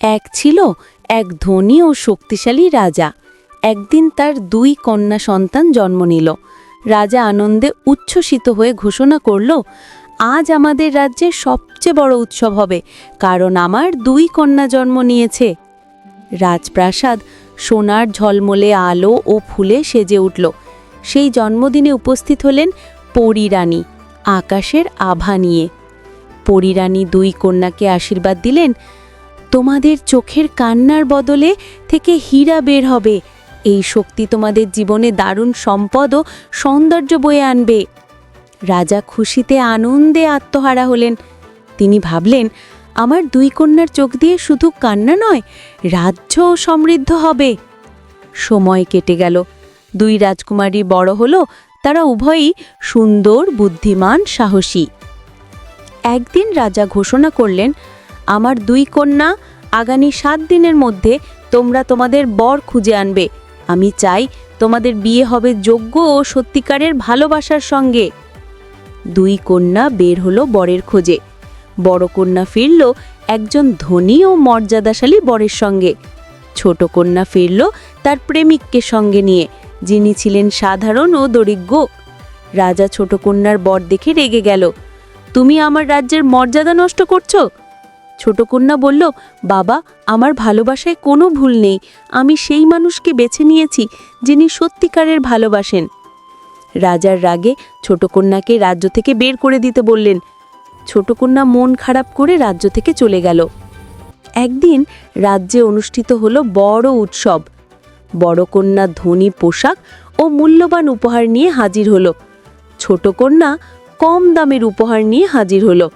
এক ছিল এক ধনী ও শক্তিশালী রাজা। একদিন তার দুই কন্যা সন্তান জন্ম নিল। রাজা আনন্দে উচ্ছ্বসিত হয়ে ঘোষণা করল, আজ আমাদের রাজ্যে সবচেয়ে বড় উৎসব হবে, কারণ আমার দুই কন্যা জন্ম নিয়েছে। রাজপ্রাসাদ সোনার ঝলমলে আলো ও ফুলে সেজে উঠল। সেই জন্মদিনে উপস্থিত হলেন পরিরানী, আকাশের আভা নিয়ে। পরিরানী দুই কন্যাকে আশীর্বাদ দিলেন তোমাদের চোখের কান্নার বদলে থেকে হীরা বের হবে। এই শক্তি তোমাদের জীবনে দারুণ সম্পদ ও সৌন্দর্য বয়ে আনবে। রাজা খুশিতে আনন্দে আত্মহারা হলেন। তিনি ভাবলেন, আমার দুই কন্যার চোখ দিয়ে শুধু কান্না নয়, রাজ্যও সমৃদ্ধ হবে। সময় কেটে গেল। দুই রাজকুমারী বড় হলো, তারা উভয়ই সুন্দর, বুদ্ধিমান, সাহসী। একদিন রাজা ঘোষণা করলেন আমার দুই কন্যা আগামী সাত দিনের মধ্যে তোমরা তোমাদের বর খুঁজে আনবে। আমি চাই তোমাদের বিয়ে হবে যোগ্য ও সত্যিকারের ভালোবাসার সঙ্গে। দুই কন্যা বের হলো বরের খোঁজে। বড় কন্যা ফিরল একজন ধনী ও মর্যাদাশালী বরের সঙ্গে। ছোট কন্যা ফিরল তার প্রেমিককে সঙ্গে নিয়ে, যিনি ছিলেন সাধারণ ও দরিদ্র। রাজা ছোট কন্যার বর দেখে রেগে গেল। তুমি আমার রাজ্যের মর্যাদা নষ্ট করছ? ছোট কন্যা বলল, বাবা, আমার ভালোবাসায় কোনো ভুল নেই। আমি সেই মানুষকে বেছে নিয়েছি যিনি সত্যিকারের ভালোবাসেন। রাজার রাগে ছোট কন্যাকে রাজ্য থেকে বের করে দিতে বললেন। ছোট কন্যা মন খারাপ করে রাজ্য থেকে চলে গেল। একদিন রাজ্যে অনুষ্ঠিত হলো বড় উৎসব। বড় কন্যা ধনী পোশাক ও মূল্যবান উপহার নিয়ে হাজির হলো। ছোট কন্যা কম দামের উপহার নিয়ে হাজির হলো।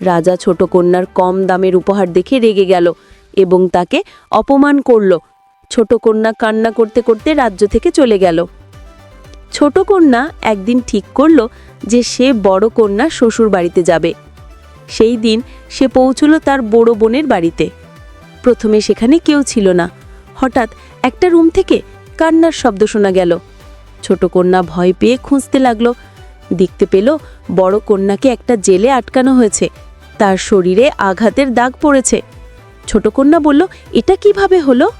রাজা ছোট কন্যার কম দামের উপহার দেখে রেগে গেল এবং তাকে অপমান করল। ছোট কন্যা কান্না করতে করতে রাজ্য থেকে চলে গেল। ছোট কন্যা একদিন ঠিক করল যে সে বড় কন্যা শ্বশুর বাড়িতে যাবে। সেই দিন সে পৌঁছল তার বড় বোনের বাড়িতে। প্রথমে সেখানে কেউ ছিল না। হঠাৎ একটা রুম থেকে কান্নার শব্দ শোনা গেল। ছোট কন্যা ভয় পেয়ে খুঁজতে লাগল দেখতে পেল বড় কন্যাকে একটা জেলে আটকানো হয়েছে। তার শরীরে আঘাতের দাগ পড়েছে। ছোট কন্যা বলল, এটা কীভাবে হলো?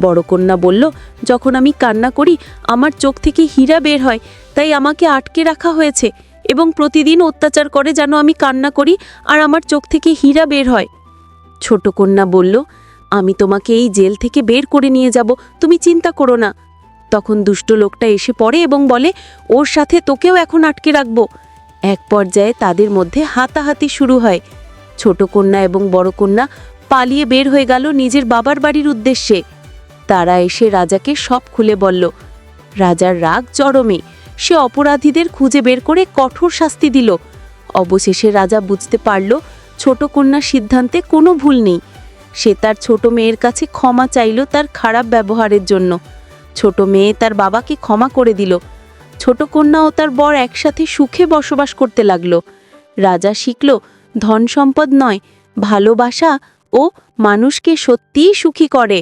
বড় কন্যা বলল, যখন আমি কান্না করি, আমার চোখ থেকে হীরা বের হয়, তাই আমাকে আটকে রাখা হয়েছে এবং প্রতিদিন অত্যাচার করে যেন আমি কান্না করি আর আমার চোখ থেকে হীরা বের হয়। ছোট কন্যা বলল, আমি তোমাকে এই জেল থেকে বের করে নিয়ে যাব। তুমি চিন্তা করো না। তখন দুষ্ট লোকটা এসে পড়ে এবং বলে, ওর সাথে তোকেও এখন আটকে রাখব। এক পর্যায়ে তাদের মধ্যে হাতাহাতি শুরু হয়। ছোট কন্যা এবং বড় কন্যা পালিয়ে বের হয়ে গেল নিজের বাবার বাড়ির উদ্দেশ্যে। তারা এসে রাজাকে সব খুলে বলল, রাজার রাগ চরমে। সে অপরাধীদের খুঁজে বের করে কঠোর শাস্তি দিল। অবশেষে রাজা বুঝতে পারল, ছোট কন্যার সিদ্ধান্তে কোনো ভুল নেই। সে তার ছোট মেয়ের কাছে ক্ষমা চাইল তার খারাপ ব্যবহারের জন্য। ছোট মেয়ে তার বাবাকে ক্ষমা করে দিল। ছোট কন্যা ও তার বর একসাথে সুখে বসবাস করতে লাগল। রাজা শিখল ধন সম্পদ নয়, ভালোবাসা ও মানুষকে সত্যিই সুখী করে।